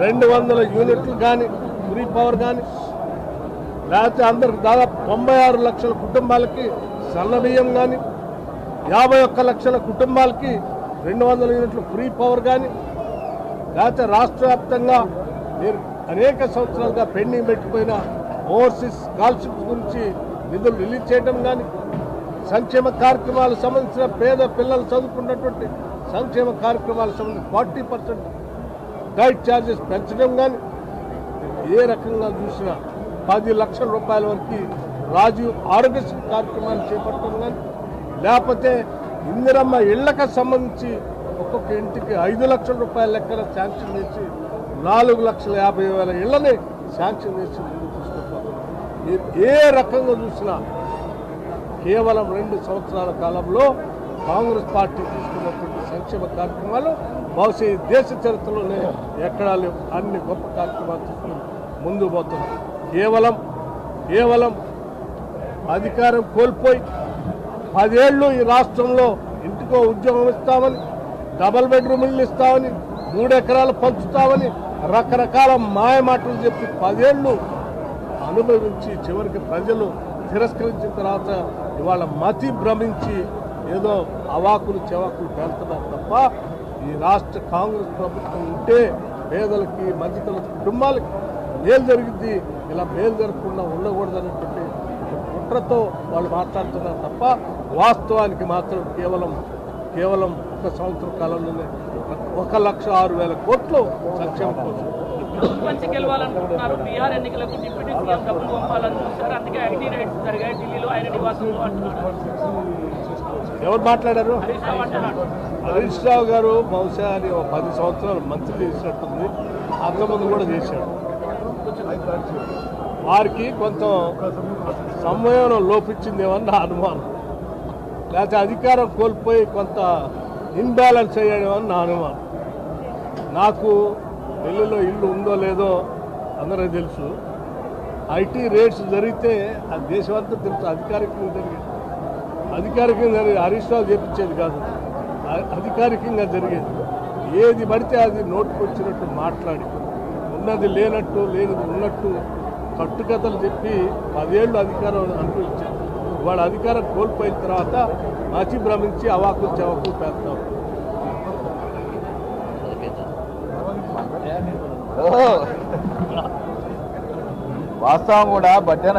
రెండు వందల యూనిట్లు కానీ ఫ్రీ పవర్ కానీ లేకపోతే అందరికి దాదాపు తొంభై ఆరు లక్షల కుటుంబాలకి సన్నబియ్యం కానీ యాభై ఒక్క లక్షల కుటుంబాలకి రెండు వందల యూనిట్లు ఫ్రీ పవర్ కానీ లేకపోతే రాష్ట్ర వ్యాప్తంగా మీరు అనేక సంవత్సరాలుగా పెండింగ్ పెట్టిపోయిన ఓవర్సీస్ స్కాలర్షిప్స్ గురించి నిధులు రిలీజ్ చేయడం కానీ సంక్షేమ కార్యక్రమాలకు సంబంధించిన పేద పిల్లలు చదువుకున్నటువంటి సంక్షేమ కార్యక్రమాలకు సంబంధించి ఫార్టీ పర్సెంట్ గైడ్ ఛార్జెస్ పెంచడం కానీ ఏ రకంగా చూసినా పది లక్షల రూపాయల వరకు రాజీవ్ ఆరోగ్యశ్రీ కార్యక్రమాన్ని చేపట్టడం కానీ లేకపోతే ఇందిరమ్మ ఇళ్ళకు సంబంధించి ఒక్కొక్క ఇంటికి ఐదు లక్షల రూపాయల లెక్కన శాంక్షన్ చేసి నాలుగు లక్షల యాభై వేల ఇళ్ళని శాంక్షన్ చేసి ముందుకు మీరు ఏ రకంగా చూసినా కేవలం రెండు సంవత్సరాల కాలంలో కాంగ్రెస్ పార్టీ తీసుకున్నటువంటి సంక్షేమ కార్యక్రమాలు బహుశా ఈ దేశ చరిత్రలోనే ఎక్కడా లేవు. అన్ని గొప్ప కార్యక్రమాలు తీసుకుని ముందు పోతుంది కేవలం కేవలం అధికారం కోల్పోయి పదేళ్ళు ఈ రాష్ట్రంలో ఇంటికో ఉద్యోగం ఇస్తామని డబల్ బెడ్రూమ్ ఇల్లు ఇస్తామని మూడు ఎకరాలు పంచుతామని రకరకాల మాయ మాటలు చెప్పి పదేళ్ళు అనుభవించి చివరికి ప్రజలు తిరస్కరించిన తర్వాత ఇవాళ మతి భ్రమించి ఏదో అవాకులు చెవాకులు పేలుతున్నారు తప్ప ఈ రాష్ట్ర కాంగ్రెస్ ప్రభుత్వం ఉంటే పేదలకి మధ్యతరగతి కుటుంబాలకి మేలు జరిగింది. ఇలా మేలు జరగకుండా ఉండకూడదనేటువంటి ఒక కుట్రతో వాళ్ళు మాట్లాడుతున్నారు తప్ప వాస్తవానికి మాత్రం కేవలం కేవలం ఒక సంవత్సర కాలంలోనే ఒక లక్ష ఆరు వేల కోట్లు సంక్షేమ కోసం. మంచి గెలవాలనుకుంటున్నారు. బీహార్ ఎన్నికలకు డిప్యూటీ సీఎం డబ్బులు పంపాలని అందుకే ఐటీ రైట్స్ జరిగాయి. ఢిల్లీలో ఆయన నివాసంలో అంటున్నారు. ఎవరు మాట్లాడారు? హరీష్ రావు గారు బహుశా అని ఒక పది సంవత్సరాలు మంత్రి చేసినట్టుంది. అంతకుముందు కూడా చేశాడు. వారికి కొంత సమయం లోపించిందేమని నా అనుమానం. లేకపోతే అధికారం కోల్పోయి కొంత ఇన్బ్యాలెన్స్ అయ్యాడేమని నా అనుమానం. నాకు ఢిల్లీలో ఇల్లు ఉందో లేదో అందరికీ తెలుసు. ఐటీ రేట్స్ జరిగితే ఆ దేశమంతా తెలుసు అధికారికంగా జరిగింది. అధికారికంగా హరీష్ రావు చేపించేది కాదు. అధికారికంగా జరిగేది. ఏది పడితే అది నోటుకు వచ్చినట్టు మాట్లాడి ఉన్నది లేనట్టు లేనిది ఉన్నట్టు కట్టుకథలు చెప్పి పదేళ్ళు అధికారం అనుభవించారు వాళ్ళ అధికారం కోల్పోయిన తర్వాత మచి భ్రమించి అవాకు చవాకు పేస్తాం వాస్తవం కూడా బట్టేన